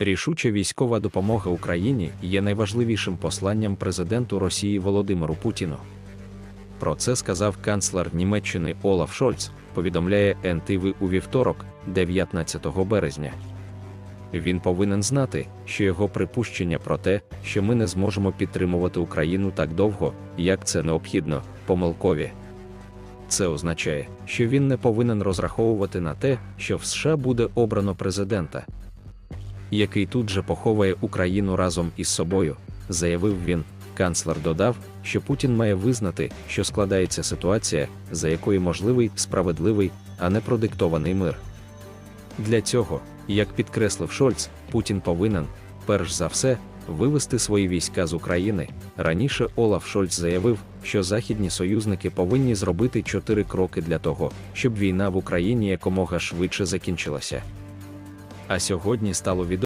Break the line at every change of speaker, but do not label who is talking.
Рішуча військова допомога Україні є найважливішим посланням президенту Росії Володимиру Путіну. Про це сказав канцлер Німеччини Олаф Шольц, повідомляє НТВ у вівторок, 19 березня. Він повинен знати, що його припущення про те, що ми не зможемо підтримувати Україну так довго, як це необхідно, помилкові. Це означає, що він не повинен розраховувати на те, що в США буде обрано президента, який тут же поховає Україну разом із собою, заявив він. Канцлер додав, що Путін має визнати, що складається ситуація, за якою можливий справедливий, а не продиктований мир. Для цього, як підкреслив Шольц, Путін повинен, перш за все, вивести свої війська з України. Раніше Олаф Шольц заявив, що західні союзники повинні зробити чотири кроки для того, щоб війна в Україні якомога швидше закінчилася. А сьогодні стало відомо.